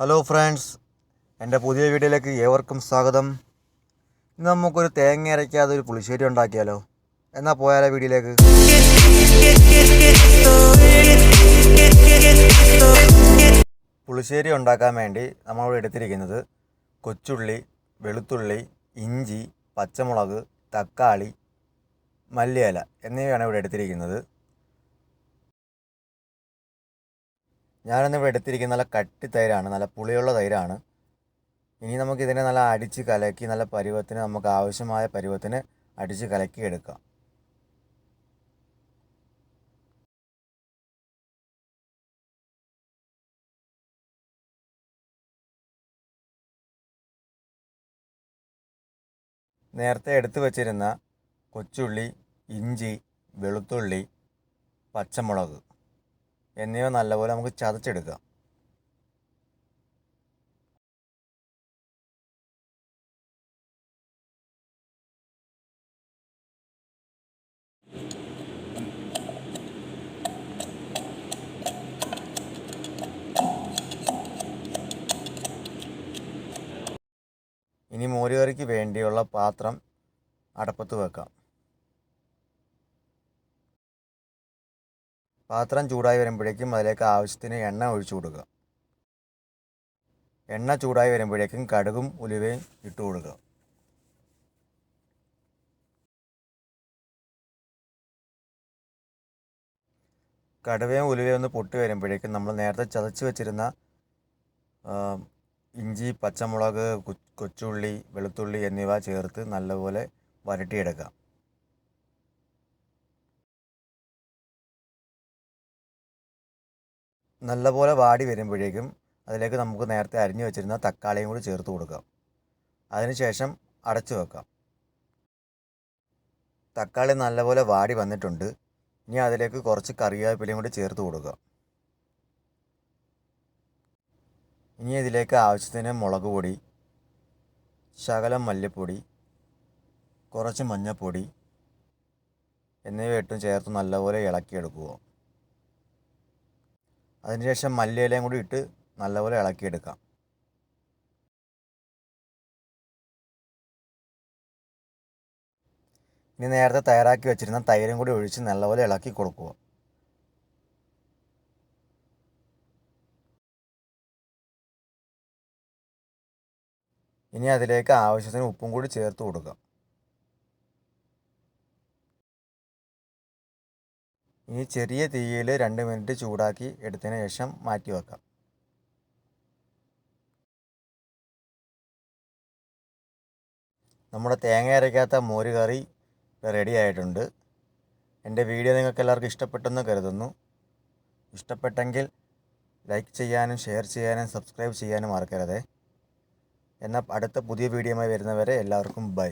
Hello friends എന്റെ പുതിയ വീഡിയോയിലേക്ക് ഏവർക്കും സ്വാഗതം. ഇന്ന് നമുക്കൊരു തേങ്ങ അരയ്ക്കാതെ ഒരു പുളിശ്ശേരി ഉണ്ടാക്കിയാലോ? എന്നാൽ പോയാലോ വീഡിയോയിലേക്ക്? പുളിശ്ശേരി ഉണ്ടാക്കാൻ വേണ്ടി നമ്മളിവിടെ എടുത്തിരിക്കുന്നത് കൊച്ചുള്ളി വെളുത്തുള്ളി ഇഞ്ചി പച്ചമുളക് തക്കാളി മല്ലിയില എന്നിവയാണ് ഇവിടെ എടുത്തിരിക്കുന്നത്. ഞാനിന്ന് ഇവിടെ എടുത്തിരിക്കുന്ന നല്ല കട്ടി തൈരാണ് നല്ല പുളിയുള്ള തൈരാണ്. ഇനി നമുക്കിതിനെ നല്ല അടിച്ച് കലക്കി നല്ല പരുവത്തിന് നമുക്ക് ആവശ്യമായ പരുവത്തിന് അടിച്ച് കലക്കി എടുക്കാം. നേരത്തെ എടുത്തു വച്ചിരുന്ന കൊച്ചുള്ളി ഇഞ്ചി വെളുത്തുള്ളി പച്ചമുളക്. എന്നിവ നല്ലപോലെ നമുക്ക് ചതച്ചെടുക്കാം. ഇനി മോരുകറിക്ക് വേണ്ടിയുള്ള പാത്രം അടപ്പത്ത് വെക്കാം. പാത്രം ചൂടായി വരുമ്പോഴേക്കും അതിലേക്ക് ആവശ്യത്തിന് എണ്ണ ഒഴിച്ചു കൊടുക്കുക. എണ്ണ ചൂടായി വരുമ്പോഴേക്കും കടുകും ഉലുവയും ഇട്ട് കൊടുക്കുക. കടുവയും ഉലുവയും ഒന്ന് പൊട്ടി വരുമ്പോഴേക്കും നമ്മൾ നേരത്തെ ചതച്ച് വെച്ചിരുന്ന ഇഞ്ചി പച്ചമുളക് കൊച്ചുള്ളി വെളുത്തുള്ളി എന്നിവ ചേർത്ത് നല്ലപോലെ വരട്ടിയെടുക്കാം നല്ലപോലെ വാടി വരുമ്പോഴേക്കും അതിലേക്ക് നമുക്ക് നേരത്തെ അരിഞ്ഞു വെച്ചിരുന്ന തക്കാളിയും കൂടി ചേർത്ത് കൊടുക്കാം. അതിനുശേഷം അടച്ചു വെക്കാം. തക്കാളി നല്ലപോലെ വാടി വന്നിട്ടുണ്ട്. ഇനി അതിലേക്ക് കുറച്ച് കറിവേപ്പിലയും കൂടി ചേർത്ത് കൊടുക്കുക ഇനി ഇതിലേക്ക് ആവശ്യത്തിന് മുളക് പൊടി ശകലം മല്ലിപ്പൊടി കുറച്ച് മഞ്ഞൾപ്പൊടി എന്നിവ ഇട്ടും ചേർത്ത് നല്ലപോലെ ഇളക്കിയെടുക്കുക. അതിനുശേഷം മല്ലിയിലയും കൂടി ഇട്ട് നല്ലപോലെ ഇളക്കിയെടുക്കാം. ഇനി നേരത്തെ തയ്യാറാക്കി വെച്ചിരുന്ന തൈരും കൂടി ഒഴിച്ച് നല്ലപോലെ ഇളക്കി കൊടുക്കുക. ഇനി അതിലേക്ക് ആവശ്യത്തിന് ഉപ്പും കൂടി ചേർത്ത് കൊടുക്കാം. ഇനി ചെറിയ തീയിൽ രണ്ട് മിനിറ്റ് ചൂടാക്കി എടുത്തതിന് ശേഷം മാറ്റി വെക്കാം. നമ്മുടെ തേങ്ങ അരയ്ക്കാത്ത മോര് കറി റെഡി ആയിട്ടുണ്ട്. എന്റെ വീഡിയോ നിങ്ങൾക്ക് എല്ലാവർക്കും ഇഷ്ടപ്പെട്ടെന്ന് കരുതുന്നു. ഇഷ്ടപ്പെട്ടെങ്കിൽ ലൈക്ക് ചെയ്യാനും ഷെയർ ചെയ്യാനും സബ്സ്ക്രൈബ് ചെയ്യാനും മറക്കരുതേ. എന്നാൽ അടുത്ത പുതിയ വീഡിയോയുമായി വരുന്നവരെ എല്ലാവർക്കും ബൈ